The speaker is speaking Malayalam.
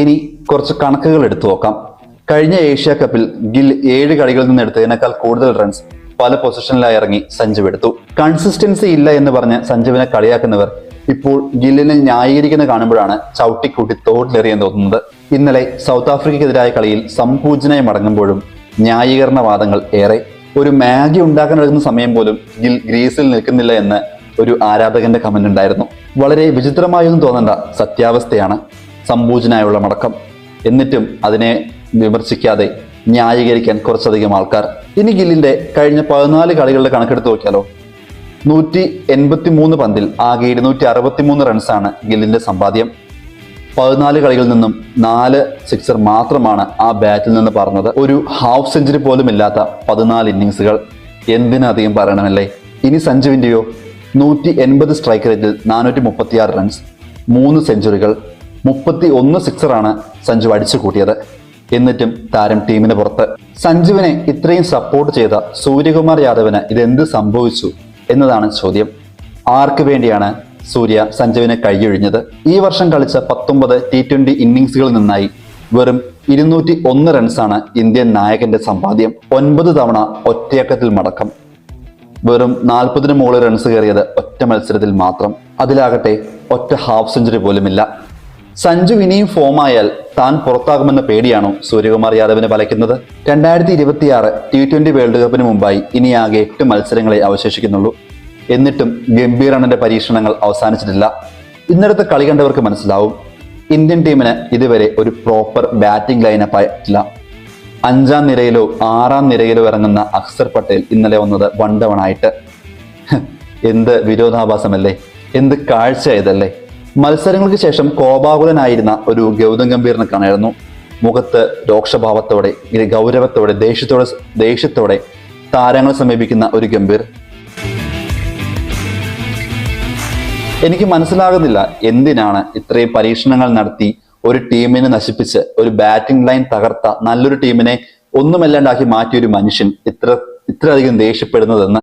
ഇനി കുറച്ച് കണക്കുകൾ എടുത്തു നോക്കാം. കഴിഞ്ഞ ഏഷ്യ കപ്പിൽ ഗിൽ ഏഴ് കളികളിൽ നിന്ന് എടുത്തതിനേക്കാൾ കൂടുതൽ റൺസ് പല പൊസിഷനിലായി ഇറങ്ങി സഞ്ജീവ് എടുത്തു. കൺസിസ്റ്റൻസി ഇല്ല എന്ന് പറഞ്ഞ് സഞ്ജുവിനെ കളിയാക്കുന്നവർ ഇപ്പോൾ ഗില്ലിനെ ന്യായീകരിക്കുന്ന കാണുമ്പോഴാണ് ചവിട്ടിക്കൂട്ടി തോട്ടിലെറിയാൻ തോന്നുന്നത്. ഇന്നലെ സൗത്ത് ആഫ്രിക്കയ്ക്കെതിരായ കളിയിൽ സംപൂജനായി മടങ്ങുമ്പോഴും ന്യായീകരണ വാദങ്ങൾ ഏറെ. ഒരു മാഗി ഉണ്ടാക്കാൻ എടുക്കുന്ന സമയം പോലും ഗിൽ ഗ്രീസിൽ നിൽക്കുന്നില്ല എന്ന് ഒരു ആരാധകന്റെ കമന്റ് ഉണ്ടായിരുന്നു. വളരെ വിചിത്രമായൊന്നും തോന്നേണ്ട സത്യാവസ്ഥയാണ്. സംപൂജനായുള്ള മടക്കം. എന്നിട്ടും അതിനെ വിമർശിക്കാതെ ന്യായീകരിക്കാൻ കുറച്ചധികം ആൾക്കാർ. ഇനി ഗില്ലിന്റെ കഴിഞ്ഞ പതിനാല് കളികളുടെ കണക്കെടുത്ത് നോക്കിയാലോ? നൂറ്റി എൺപത്തി മൂന്ന് പന്തിൽ ആകെ ഇരുന്നൂറ്റി അറുപത്തി മൂന്ന് റൺസാണ് ഗില്ലിന്റെ സമ്പാദ്യം. പതിനാല് കളികളിൽ നിന്നും നാല് സിക്സർ മാത്രമാണ് ആ ബാറ്റിൽ നിന്ന് പറഞ്ഞത് ഒരു ഹാഫ് സെഞ്ചുറി പോലും ഇല്ലാത്ത പതിനാല് ഇന്നിങ്സുകൾ എന്തിനധികം പറയണമല്ലേ? ഇനി സഞ്ജുവിന്റെയോ നൂറ്റി എൺപത് സ്ട്രൈക്ക് റേറ്റിൽ നാനൂറ്റി മുപ്പത്തിയാറ് റൺസ് മൂന്ന് സെഞ്ചുറികൾ മുപ്പത്തി ഒന്ന് സിക്സറാണ് സഞ്ജു അടിച്ചു കൂട്ടിയത്. എന്നിട്ടും താരം ടീമിന് പുറത്ത് സഞ്ജുവിനെ ഇത്രയും സപ്പോർട്ട് ചെയ്ത സൂര്യകുമാർ യാദവിന് ഇതെന്ത് സംഭവിച്ചു എന്നതാണ് ചോദ്യം. ആർക്ക് വേണ്ടിയാണ് സൂര്യ സഞ്ജുവിനെ കൈയൊഴിഞ്ഞത്? ഈ വർഷം കളിച്ച പത്തൊമ്പത് ടി ട്വന്റി ഇന്നിങ്സുകളിൽ നിന്നായി വെറും ഇരുന്നൂറ്റി ഒന്ന് റൺസാണ് ഇന്ത്യൻ നായകന്റെ സമ്പാദ്യം. ഒൻപത് തവണ ഒറ്റയക്കത്തിൽ മടക്കം. വെറും നാൽപ്പതിന് മുകളിൽ റൺസ് കയറിയത് ഒറ്റ മത്സരത്തിൽ മാത്രം. അതിലാകട്ടെ ഒറ്റ ഹാഫ് സെഞ്ചുറി പോലുമില്ല. സഞ്ജു ഇനിയും ഫോമായാൽ താൻ പുറത്താകുമെന്ന പേടിയാണോ സൂര്യകുമാർ യാദവിന് പലയ്ക്കുന്നത് രണ്ടായിരത്തി ഇരുപത്തിയാറ് ടി ട്വന്റി വേൾഡ് കപ്പിന് മുമ്പായി ഇനി ആകെ എട്ട് മത്സരങ്ങളെ അവശേഷിക്കുന്നുള്ളൂ. എന്നിട്ടും ഗംഭീർ അണ്ണന്റെ പരീക്ഷണങ്ങൾ അവസാനിച്ചിട്ടില്ല. ഇന്നലത്തെ കളി കണ്ടവർക്ക് മനസ്സിലാവും. ഇന്ത്യൻ ടീമിന് ഇതുവരെ ഒരു പ്രോപ്പർ ബാറ്റിംഗ് ലൈനപ്പ് ആയിട്ടില്ല. അഞ്ചാം നിരയിലോ ആറാം നിരയിലോ ഇറങ്ങുന്ന അക്സർ പട്ടേൽ ഇന്നലെ വന്നത് വൺ വണ്ടവണായിട്ട് എന്ത് വിരോധാഭാസമല്ലേ? എന്ത് കാഴ്ച ഇതല്ലേ? മത്സരങ്ങൾക്ക് ശേഷം കോപാകുലനായിരുന്ന ഒരു ഗൗതം ഗംഭീറിനെ കാണായിരുന്നു മുഖത്ത് രോക്ഷഭാവത്തോടെ ഗൗരവത്തോടെ ദേഷ്യത്തോടെ ദേഷ്യത്തോടെ താരങ്ങളെ സമീപിക്കുന്ന ഒരു ഗംഭീർ. എനിക്ക് മനസ്സിലാകുന്നില്ല എന്തിനാണ് ഇത്രയും പരീക്ഷണങ്ങൾ നടത്തി ഒരു ടീമിനെ നശിപ്പിച്ച് ഒരു ബാറ്റിംഗ് ലൈൻ തകർത്ത നല്ലൊരു ടീമിനെ ഒന്നുമല്ലാണ്ടാക്കി മാറ്റിയ ഒരു മനുഷ്യൻ ഇത്ര ഇത്രയധികം ദേഷ്യപ്പെടുന്നതെന്ന്